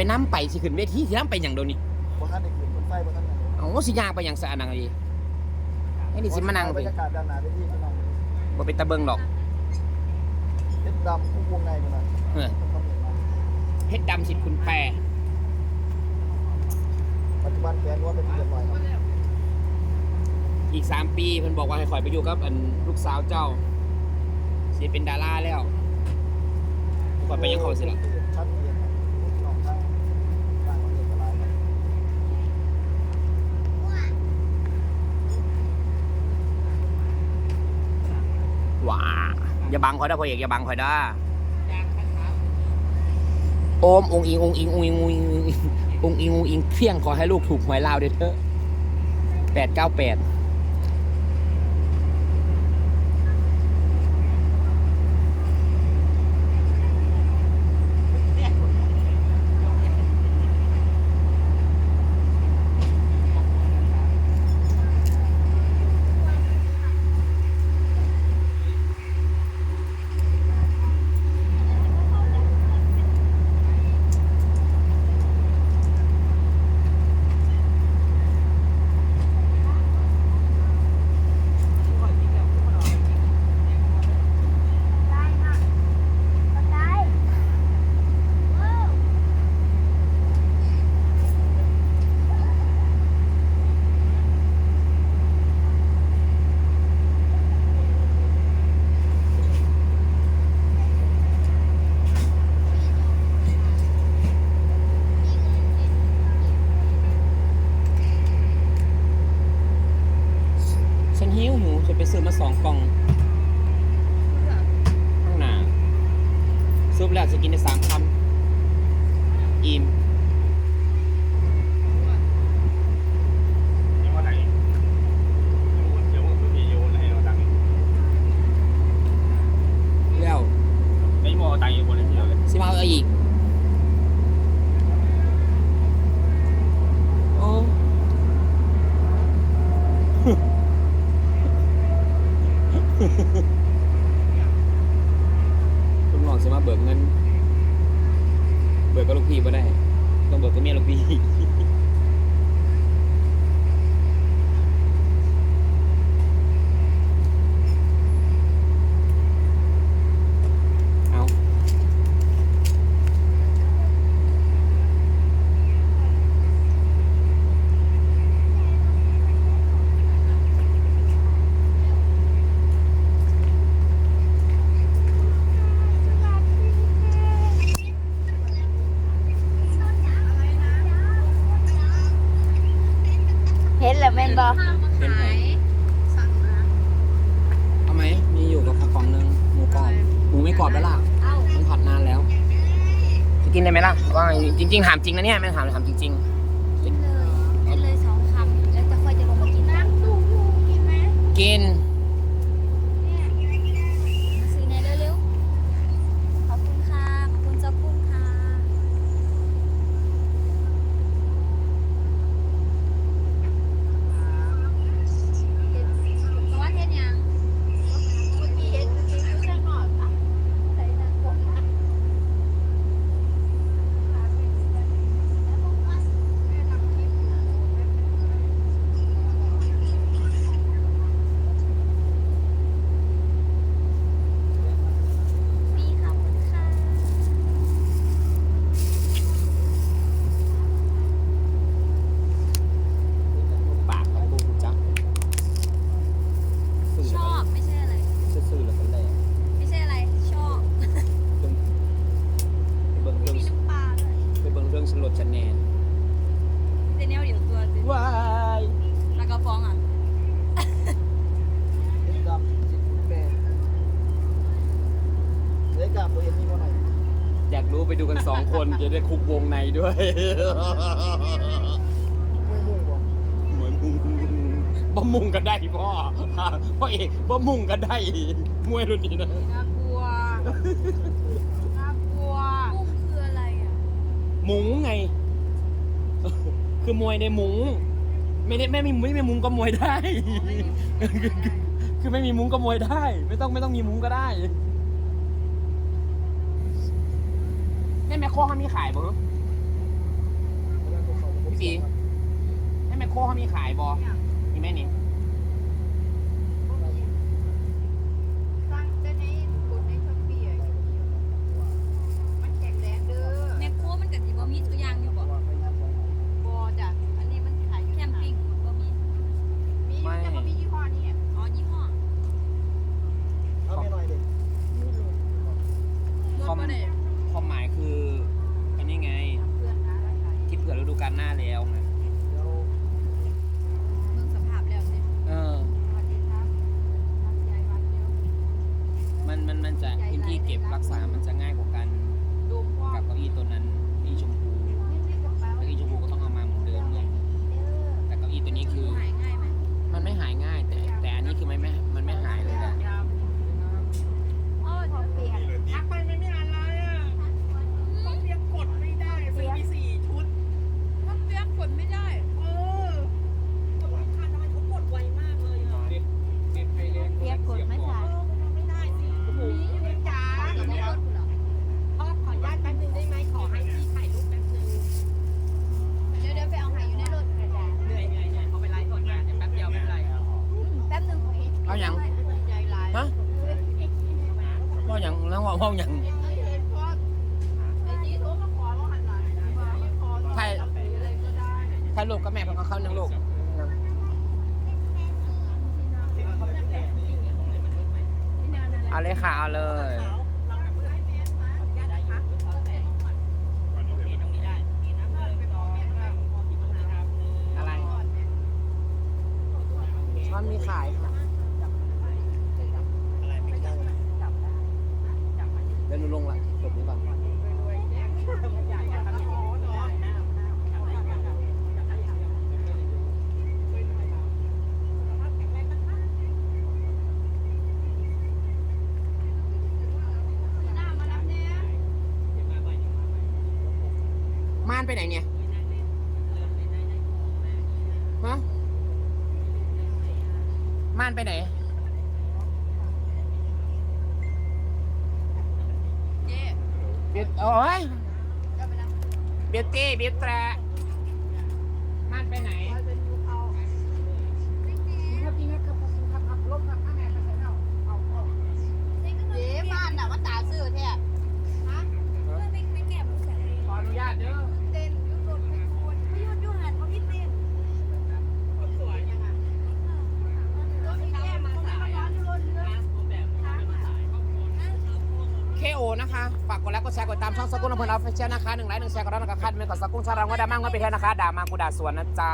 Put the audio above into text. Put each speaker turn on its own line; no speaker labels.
ไปน้ำไปสิขึ้นเวทีสิน้ำไปอย่างเดียวนี้
บนท่านในคืนบนไฟบนท่านไหน
เอาสิยางไปอย่างสะอาดนังดีไอ้นี่สิมานั่ง
บ
ไป
รรยากาศด้านหน้าเวทีพี่น้อง
บ่เป็นตะเบิงหรอก
เพชรดำคู่วงในกันนะ
เออ
มันต้องเห็นมา
เพชรดำสิทธิ์คุณแปร
ปัจจุบันแกนว่าเป็นที่เรียบร้อยครับ
อีกสามปีเพิ่นบอกว่าให้คอยไปอยู่กับอันลูกสาวเจ้าสิเป็นดาราแล้วคอยไปยังเขาสิล่ะ
ชัดเจนครับพี่น้องทั้งต่างประเทศก็หลายครับ
ว้า อย่าบังคอยได้พ่อเอกอย่าบังคอยได้โอมองอิงองอิงองอิงองอิงองอิงองอิงเพียงขอให้ลูกถูกหวยลาวเด้อเถอะแปดเก้าแปด ฉันหิวหิวฉันไปซื้อมาสองกล่องข้างหน้าซุป แล้วจะกินได้สามคำอิ่ม
ยังว่าไหนเดี๋ยวคือมีโยนให้เราตังค์
แล้ว
ไม่มอตังค์อยู่คนเดียวเลย
สิมาเอาอีกโอ้ ลูกน้องสิมาเบิกเงิน พี่ไ่ได้ ต้องบอกกับเมียลูกพี่ เอา
เห็ นแล้วแม่นบ่
เป็นไงเอาไหมมีอยู่กับกระป๋องหนึงหมูกรอบหมูไม่กรอบแล้วล่ะมันผัดนานแล้วจะกินได้ไหมล่ะว่าจริง ๆ ถามจริงนะเนี่ยไม่ถามถามจริง
กินเลยกินเลยสองคำแล้วจะค่อยจะลงมากินน้ำตู้กินไหม
ๆกิน
ซื้อในเร็วๆขอบคุณค่ะขอบคุณเจ้ากุ้งค่ะเห็นเพราะว่าเห็นยังเมื่อกี้เห็นเมื่อกี้อยู่ข้างนอกอะใส่หน้ากากอะ มีขอบคุณค่ะ
ปากของบูจัก
ชอบไม่ใช่อะไร
ซื่อๆแล้วกันแหละ
ไม่ใช่อะไร ชอบ
ไปเบิ่งเรื่อง
มีน้ำปลาด้วย
ไปเบิ่งเรื่องสลดฉันแน่
เจเนียลเดี๋ยวตัวจริง
ว้าย
ปลากระป๋องอะ
เพชรดำสิบคุณแปดเดี๋ยวกลับตัวเองนี่เท่าไหร่
อยากรู้ไปดูกันสองคน จะได้คุกวงในด้วย
ไม่มุ่งบ่
เหมือนมุงบ่มุงกันได้พ่อพ่อเอกบ่มุงกันได้มวยรุ่นนี้นะ
น่ากลัวน่
มุงไง คือมวยในมุงไม่ได้ไม่มีไม่มีมุ้งก็มวยได้ คือไม่มีมุ้งก็มวยได้ ไม่ต้องไม่ต้องมีมุ้งก็ได้แม่
แม่โครเขามีขายบ่
พี่ตีในแม่
โคร
เขา
มีขาย
บ่มี
ไห
มนี่ แล้วไง
เบิ่
งสภาพแล้วสิ
มันมันมันจะพื้นที่เก็บรักษามัน
อ
ห้อ
งยั
ง
ถ่า
ย
ถ่า
ยรู
ก
ก็แม่ของเขาหนึ่งลูกเอาเลยค่ะเอาเลยมันมีขายค่ะ นุลงละจบนี้ก่อน
ม่าน
ไปไหนเนี่ย ฮะ ม่านไปไหน บียดโอ้ยเบียดตี้เบียดแตรมันไปไหน
คะ
ฝากกดไลค์กดแชร์กดตามช่องสกุลลำเพลินออฟฟิเชียลนะคะหนึ่งไลค์หนึ่งแชร์ก็ดรับกดคัดเมนต์กสกุลชาร์งว่าดราม่าว่าไปเที่ยวนะคะด่ามากูด่าสวนนะจ๊ะ